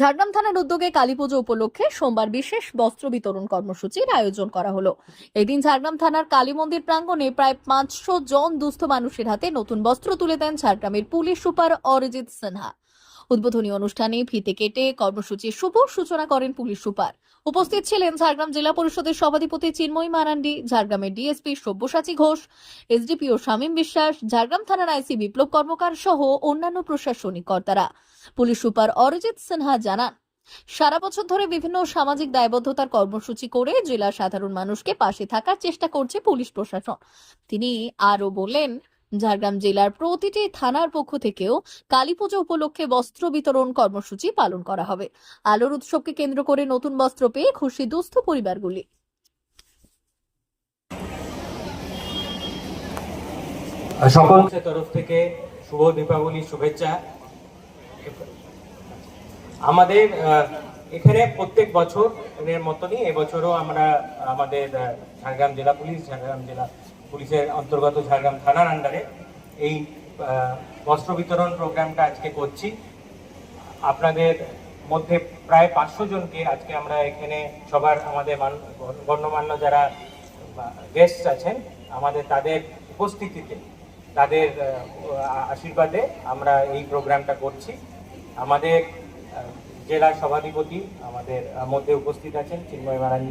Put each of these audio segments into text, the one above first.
ঝাড়গ্রাম থানার উদ্যোগে কালীপুজো উপলক্ষে সোমবার বিশেষ বস্ত্র বিতরণ কর্মসূচির আয়োজন করা হলো। এদিন ঝাড়গ্রাম থানার কালী মন্দির প্রাঙ্গণে প্রায় পাঁচশো জন দুস্থ মানুষের হাতে নতুন বস্ত্র তুলে দেন ঝাড়গ্রামের পুলিশ সুপার অরিজিৎ সিনহা। উদ্বোধনী অনুষ্ঠানে ফিতে কেটে কর্মসূচির শুভ সূচনা করেন পুলিশ সুপার। উপস্থিত ছিলেন ঝাড়গ্রাম জেলা পরিষদের সভাধিপতি চিন্ময় মারান্ডি ঝাড়গ্রামের ডিএসপি সব্যসাচী ঘোষ, এসডিপিও শামীম বিশ্বাস, ঝাড়গ্রাম থানার আইসি বিপ্লব কর্মকার সহ অন্যান্য প্রশাসনিক কর্তারা। পুলিশ সুপার অরিজিৎ সিনহা জানান, সারা বছর ধরে বিভিন্ন সামাজিক দায়বদ্ধতার কর্মসূচি করে জেলার সাধারণ মানুষকে পাশে থাকার চেষ্টা করছে পুলিশ প্রশাসন। তিনি আরও বললেন ঝাড়গ্রাম জেলার প্রতিটি থানার পক্ষ থেকেও কালীপুজো উপলক্ষে বস্ত্র বিতরণ কর্মসূচি পালন করা হবে। আলোর উৎসবকে কেন্দ্র করে নতুন বস্ত্র পেয়ে খুশি দুস্থ পরিবারগুলি। সকল তরফ থেকে শুভ দীপাবলি শুভেচ্ছা। আমাদের এখানে প্রত্যেক বছর এর মতনই এবছরও আমরা আমাদের ঝাড়গ্রাম জেলা পুলিশ, ঝাড়গ্রাম জেলা পুলিশের অন্তর্গত ঝাড়গ্রাম থানার আন্ডারে এই বস্ত্র বিতরণ প্রোগ্রামটা আজকে করছি। আপনাদের মধ্যে প্রায় পাঁচশো জনকে আজকে আমরা এখানে সবার আমাদের গণ্যমান্য যারা গেস্ট আছেন, আমাদের তাদের উপস্থিতিতে, তাদের আশীর্বাদে আমরা এই প্রোগ্রামটা করছি। আমাদের জেলা সভাধিপতি আমাদের মধ্যে উপস্থিত আছেন, চিন্ময় মারানি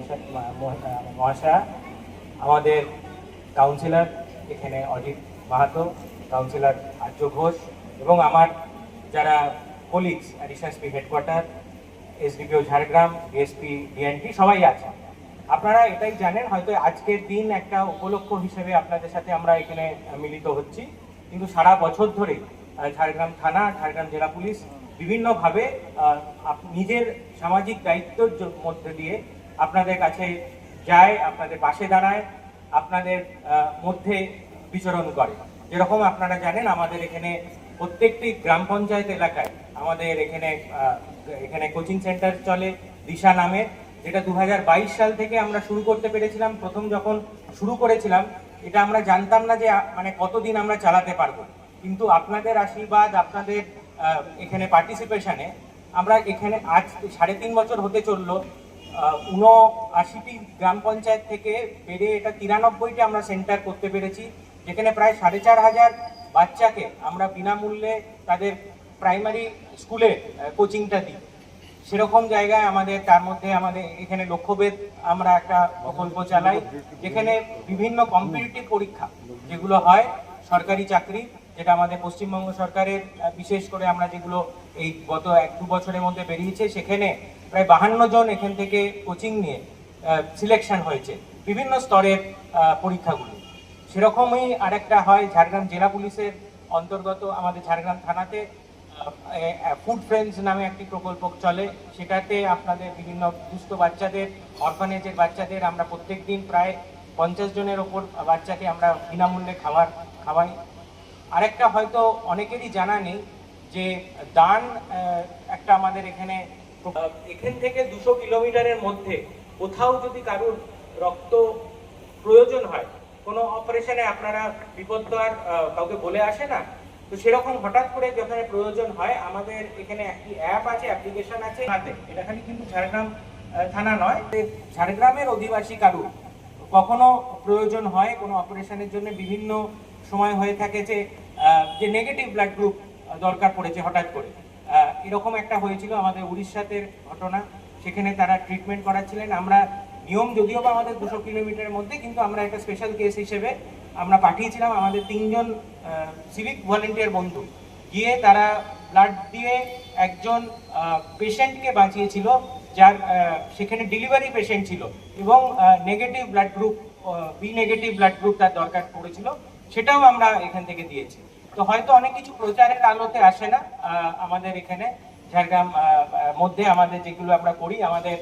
মহাশয়া। আমাদের কাউন্সিলর এখানে অজিত মাহাতো কাউন্সিলর আর্য ঘোষ এবং আমার যারা colleagues additional SP headquarter SDPO Jhargram DSP DNT সবাই আছে। আপনারা এটাই জানেন, হয়তো আজকের দিন একটা উপলক্ষ হিসেবে আপনাদের সাথে আমরা এখানে মিলিত হচ্ছি। কিন্তু সারা বছর ধরে ঝাড়গ্রাম থানা, ঝাড়গ্রাম জেলা পুলিশ বিভিন্নভাবে নিজের সামাজিক দায়িত্বর মধ্যে দিয়ে আপনাদের কাছে যায়, আপনাদের পাশে দাঁড়ায়। আপনাদের মধ্যে বিচরণ করে। যেরকম আপনারা জানেন, আমাদের এখানে প্রত্যেকটি গ্রাম পঞ্চায়েত এলাকায় আমাদের এখানে এখানে কোচিং সেন্টার চলে, দিশা নামে যেটা দু হাজার বাইশ সাল থেকে আমরা শুরু করতে পেরেছিলাম। প্রথম যখন শুরু করেছিলাম, এটা আমরা জানতাম না যে মানে কতদিন আমরা চালাতে পারব। কিন্তু আপনাদের আশীর্বাদ, আপনাদের এখানে পার্টিসিপেশনে আমরা এখানে আজ সাড়ে তিন বছর হতে চলল। উনআশিটি গ্রাম পঞ্চায়েত থেকে বেড়ে এটা তিরানব্বইটি আমরা সেন্টার করতে পেরেছি, যেখানে প্রায় সাড়ে চার হাজার বাচ্চাকে আমরা বিনামূল্যে তাদের প্রাইমারি স্কুলে কোচিংটা দিই। সেরকম জায়গায় আমাদের, তার মধ্যে আমাদের এখানে লক্ষ্যভেদ আমরা একটা প্রকল্প চালাই, যেখানে বিভিন্ন কম্পিটিটিভ পরীক্ষা যেগুলো হয়, সরকারি চাকরি, যেটা আমাদের পশ্চিমবঙ্গ সরকারের বিশেষ করে আমরা যেগুলো এই গত এক দু বছরের মধ্যে বেরিয়েছে, সেখানে প্রায় বাহান্ন জন এখান থেকে কোচিং নিয়ে সিলেকশন হয়েছে বিভিন্ন স্তরের পরীক্ষাগুলো। সেরকমই আরেকটা হয় ঝাড়গ্রাম জেলা পুলিশের অন্তর্গত আমাদের ঝাড়গ্রাম থানাতে ফুড ফ্রেন্ডস নামে একটি প্রকল্প চলে। সেটাতে আপনাদের বিভিন্ন দুস্থ বাচ্চাদের অরফানেজের বাচ্চাদের আমরা প্রত্যেক দিন প্রায় পঞ্চাশ জনের ওপর বাচ্চাকে আমরা বিনামূল্যে খাবার খাওয়াই। আরেকটা হয়তো অনেকেরই জানা নেই যে দান একটা আমাদের এখানে এখান থেকে দুশো কিলোমিটারের মধ্যে কোথাও যদি কারুর রক্ত প্রয়োজন হয়, কোনো অপারেশনে আপনারা বিপদ তো আর কাউকে বলে আসে না। তো সেরকম হঠাৎ করে যখন প্রয়োজন হয়, আমাদের এখানে একটি অ্যাপ আছে অ্যাপ্লিকেশন আছে। এটা খালি কিন্তু ঝাড়গ্রাম থানা নয় ঝাড়গ্রামের অধিবাসী কারু। কখনো প্রয়োজন হয়, কোনো অপারেশনের জন্য বিভিন্ন সময় হয়ে থাকে যে নেগেটিভ ব্লাড গ্রুপ দরকার পড়েছে হঠাৎ করে। এরকম একটা হয়েছিল আমাদের উড়িষ্যাতে ঘটনা। সেখানে তারা ট্রিটমেন্ট করাচ্ছিলেন। আমরা নিয়ম যদিও বা আমাদের দুশো কিলোমিটারের মধ্যে, কিন্তু আমরা একটা স্পেশাল কেস হিসেবে আমরা পাঠিয়েছিলাম আমাদের তিনজন সিভিক ভলেন্টিয়ার বন্ধু। গিয়ে তারা ব্লাড দিয়ে একজন পেশেন্টকে বাঁচিয়েছিল, যার সেখানে ডেলিভারি পেশেন্ট ছিল এবং negative blood group B negative blood group তার দরকার পড়েছিল। সেটাও আমরা এখান থেকে দিয়েছি। তো হয়তো অনেক কিছু প্রচারের আলোতে আসে না আমাদের এখানে ঝাড়গ্রাম মধ্যে আমাদের যেগুলো আমরা করি, আমাদের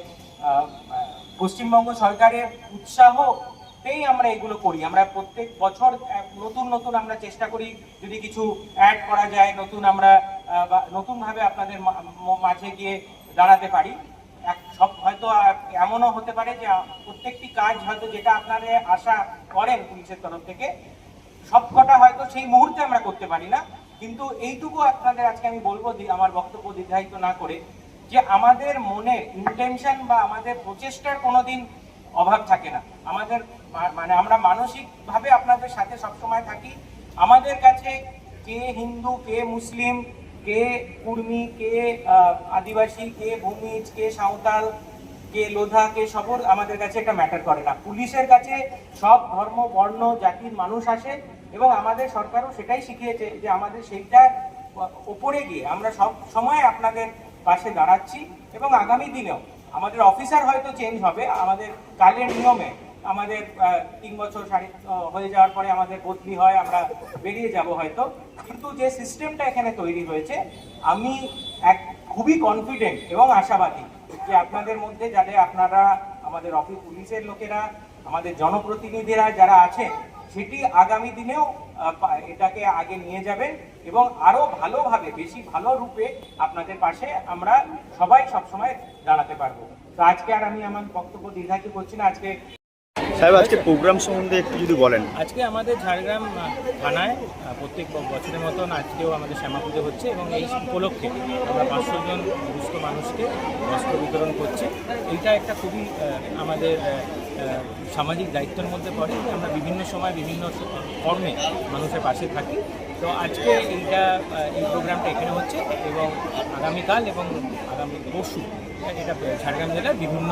পশ্চিমবঙ্গ সরকারের উৎসাহতেই আমরা এগুলো করি। আমরা প্রত্যেক বছর নতুন নতুন আমরা চেষ্টা করি যদি কিছু অ্যাড করা যায়, নতুন আমরা নতুনভাবে আপনাদের মাঝে গিয়ে দাঁড়াতে পারি। এক- সব হয়তো এমনও হতে পারে যে প্রত্যেকটি কাজ হয়তো যেটা আপনারা আশা করেন পুলিশের তরফ থেকে সবকটা হয়তো সেই মুহূর্তে আমরা করতে পারি না, কিন্তু এইটুকু আপনাদের আজকে আমি বলব আমার বক্তব্য দীর্ঘায়িত না করে, যে আমাদের মনে ইন্টেনশন বা আমাদের প্রচেষ্টার কোনোদিন অভাব থাকে না। আমাদের মানে আমরা মানসিকভাবে আপনাদের সাথে সবসময় থাকি। আমাদের কাছে কে হিন্দু, কে মুসলিম, কে কুর্মি, কে আদিবাসী, কে ভূমিজ, কে সাঁওতাল কে লোধা, কে সবর আমাদের কাছে একটা ম্যাটার করে না। পুলিশের কাছে সব ধর্ম, বর্ণ, জাতির মানুষ আসে এবং আমাদের সরকারও সেটাই শিখিয়েছে যে আমাদের সেইটা ওপরে গিয়ে আমরা সব সময় আপনাদের পাশে দাঁড়াচ্ছি এবং আগামী দিনেও আমাদের অফিসার হয়তো চেঞ্জ হবে, আমাদের কালের নিয়মে আমাদের তিন বছর সাড়ে হয়ে যাওয়ার পরে আমাদের বদলি হয়, আমরা বেরিয়ে যাব হয়তো। কিন্তু যে সিস্টেমটা এখানে তৈরি হয়েছে, আমি এক খুবই কনফিডেন্ট এবং আশাবাদী যে আপনাদের মধ্যে যাদের আপনারা, আমাদের অফিস পুলিশের লোকেরা, আমাদের জনপ্রতিনিধিরা যারা আছেন, সেটি আগামী দিনেও এটাকে আগে নিয়ে যাবেন এবং আরও ভালোভাবে, বেশি ভালো রূপে আপনাদের পাশে আমরা সবাই সবসময় দাঁড়াতে পারব। তো আজকে আর আমি আমার বক্তব্য দীর্ঘায়িত করছি না। আজকে সাহেব, আজকে প্রোগ্রাম সম্বন্ধে একটু যদি বলেন। আজকে আমাদের ঝাড়গ্রাম থানায় প্রত্যেক বছরের মতন আজকেও আমাদের শ্যামা পুজো হচ্ছে এবং এই উপলক্ষে আমরা পাঁচশো জন দুস্থ মানুষকে বস্ত্র বিতরণ করছি। এইটা একটা খুবই আমাদের সামাজিক দায়িত্বের মধ্যে পড়ে যে আমরা বিভিন্ন সময় বিভিন্ন কর্মে মানুষের পাশে থাকি। তো আজকে এইটা এই প্রোগ্রামটা এখানে হচ্ছে এবং আগামীকাল এবং আগামী পরশু এটা ঝাড়গ্রাম জেলার বিভিন্ন